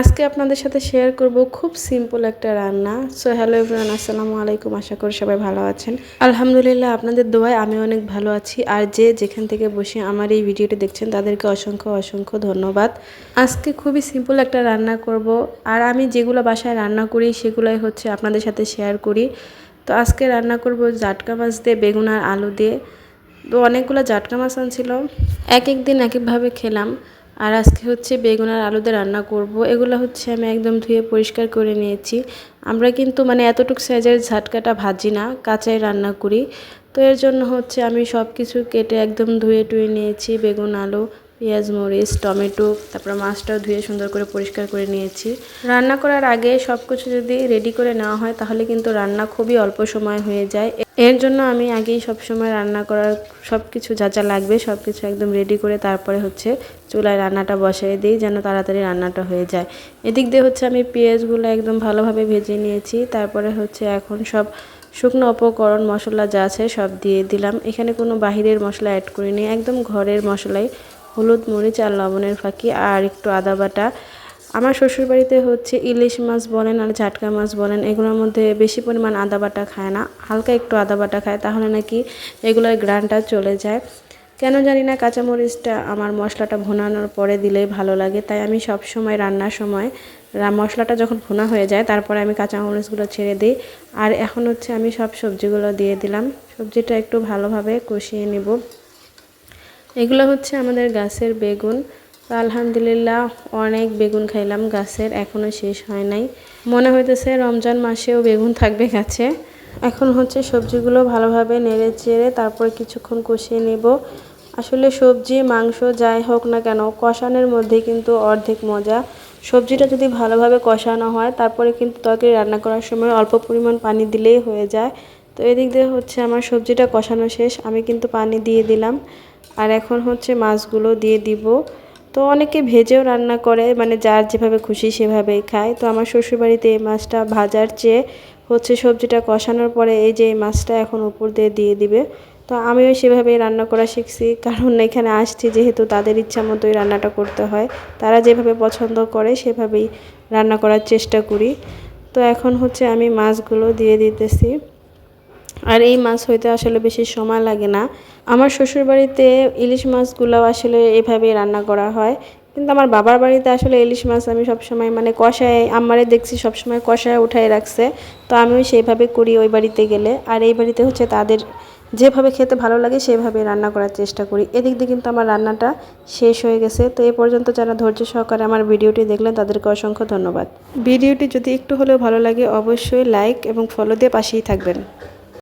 আজকে আপনাদের সাথে শেয়ার করব খুব সিম্পল একটা রান্না। সো হ্যালো এভরিওয়ান আসসালামু আলাইকুম। আশা করি সবাই ভালো আছেন। আলহামদুলিল্লাহ, আপনাদের দোয়ায় আমি অনেক ভালো আছি। আর যে যেখান থেকে বসে আমার এই ভিডিওটি দেখছেন, তাদেরকে অসংখ্য অসংখ্য ধন্যবাদ। আজকে খুবই সিম্পল একটা রান্না করব। আর আমি যেগুলো বাসায় রান্না করি, সেগুলোই হচ্ছে আপনাদের সাথে শেয়ার করি। তো আজকে রান্না করব জাটকা মাছ দিয়ে, বেগুন আর আলু দিয়ে। তো অনেকগুলো জাটকা মাছ আনছিল এক এক দিন এক একভাবে খেলাম। আর আজকে হচ্ছে বেগুন আর আলুতে রান্না করব। এগুলো হচ্ছে আমি একদম ধুয়ে পরিষ্কার করে নিয়েছি। আমরা কিন্তু মানে এতটুকু সাইজের ঝাটকাটা ভাজি না, কাঁচাই রান্না করি। তো এর জন্য হচ্ছে আমি সব কিছু কেটে একদম ধুয়ে টুয়ে নিয়েছি বেগুন, আলু। পেঁয়াজ, মরিচ, টমেটো, তারপর মাছটাও ধুয়ে সুন্দর করে পরিষ্কার করে নিয়েছি। রান্না করার আগে সব কিছু যদি রেডি করে নেওয়া হয়, তাহলে কিন্তু রান্না খুবই অল্প সময় হয়ে যায়। এর জন্য আমি আগেই সব সময় রান্না করার সব কিছু যা যা লাগবে সব কিছু একদম রেডি করে তারপরে হচ্ছে চুলায় রান্নাটা বসাই দিই, যেন তাড়াতাড়ি রান্নাটা হয়ে যায়। এদিক দিয়ে হচ্ছে আমি পেঁয়াজগুলো একদম ভালোভাবে ভেজে নিয়েছি। তারপরে হচ্ছে এখন সব শুকনো উপকরণ, মশলা যা আছে সব দিয়ে দিলাম। এখানে কোনো বাহিরের মশলা অ্যাড করিনি, একদম ঘরের মশলাই হলুদ, মরিচ আর লবণের ফাঁকি আর একটু আদা বাটা। আমার শ্বশুরবাড়িতে হচ্ছে ইলিশ মাছ বলেন আর ঝাটকা মাছ বলেন, এগুলোর মধ্যে বেশি পরিমাণ আদা বাটা খায় না। হালকা একটু আদা বাটা খায়, তাহলে নাকি এগুলোর গ্রানটা চলে যায়। কেন জানি না, কাঁচামরিচটা আমার মশলাটা ভুনানোর পরে দিলেই ভালো লাগে। তাই আমি সব সময় রান্নার সময় মশলাটা যখন ভুনা হয়ে যায়, তারপরে আমি কাঁচামরিচগুলো ছেড়ে দিই। আর এখন হচ্ছে আমি সব সবজিগুলো দিয়ে দিলাম। সবজিটা একটু ভালোভাবে কষিয়ে নেব। এগুলো হচ্ছে আমাদের গাছের বেগুন। তো আলহামদুলিল্লাহ অনেক বেগুন খাইলাম, গাছের এখনও শেষ হয় নাই। মনে হইতেছে রমজান মাসেও বেগুন থাকবে গাছে। এখন হচ্ছে সবজিগুলো ভালোভাবে নেড়ে চেড়ে তারপর কিছুক্ষণ কষিয়ে নেব। আসলে সবজি, মাংস যাই হোক না কেন, কষানোর মধ্যে কিন্তু অর্ধেক মজা। সবজিটা যদি ভালোভাবে কষানো হয়, তারপরে কিন্তু তরকারি রান্না করার সময় অল্প পরিমাণ পানি দিলেই হয়ে যায়। তো এদিক দিয়ে হচ্ছে আমার সবজিটা কষানো শেষ, আমি কিন্তু পানি দিয়ে দিলাম। আর এখন হচ্ছে মাছগুলো দিয়ে দিব। তো অনেকে ভেজেও রান্না করে মানে যার যেভাবে খুশি সেভাবেই খায়। তো আমার শ্বশুরবাড়িতে এই মাছটা ভাজার চেয়ে হচ্ছে সবজিটা কষানোর পরে এই যে এই মাছটা এখন উপর দিয়ে দিয়ে দিবে। তো আমিও সেভাবেই রান্না করা শিখছি, কারণ এখানে আসছি যেহেতু তাদের ইচ্ছা মতোই রান্নাটা করতে হয়। তারা যেভাবে পছন্দ করে সেভাবেই রান্না করার চেষ্টা করি। তো এখন হচ্ছে আমি মাছগুলো দিয়ে দিতেছি। আর এই মাছ হইতে আসলে বেশি সময় লাগে না। আমার শ্বশুরবাড়িতে ইলিশ মাছগুলো আসলে এভাবেই রান্না করা হয়। কিন্তু আমার বাবার বাড়িতে আসলে ইলিশ মাছ আমি সবসময় মানে কষায় আমারে দেখছি সবসময় কষায় উঠাই রাখছে। তো আমিও সেইভাবে করি ওই বাড়িতে গেলে। আর এই বাড়িতে হচ্ছে তাদের যেভাবে খেতে ভালো লাগে সেভাবে রান্না করার চেষ্টা করি। এদিক দিয়ে কিন্তু আমার রান্নাটা শেষ হয়ে গেছে। তো এ পর্যন্ত যারা ধৈর্য সহকারে আমার ভিডিওটি দেখলেন, তাদেরকে অসংখ্য ধন্যবাদ। ভিডিওটি যদি একটু হলেও ভালো লাগে, অবশ্যই লাইক এবং ফলো দিয়ে পাশেই থাকবেন।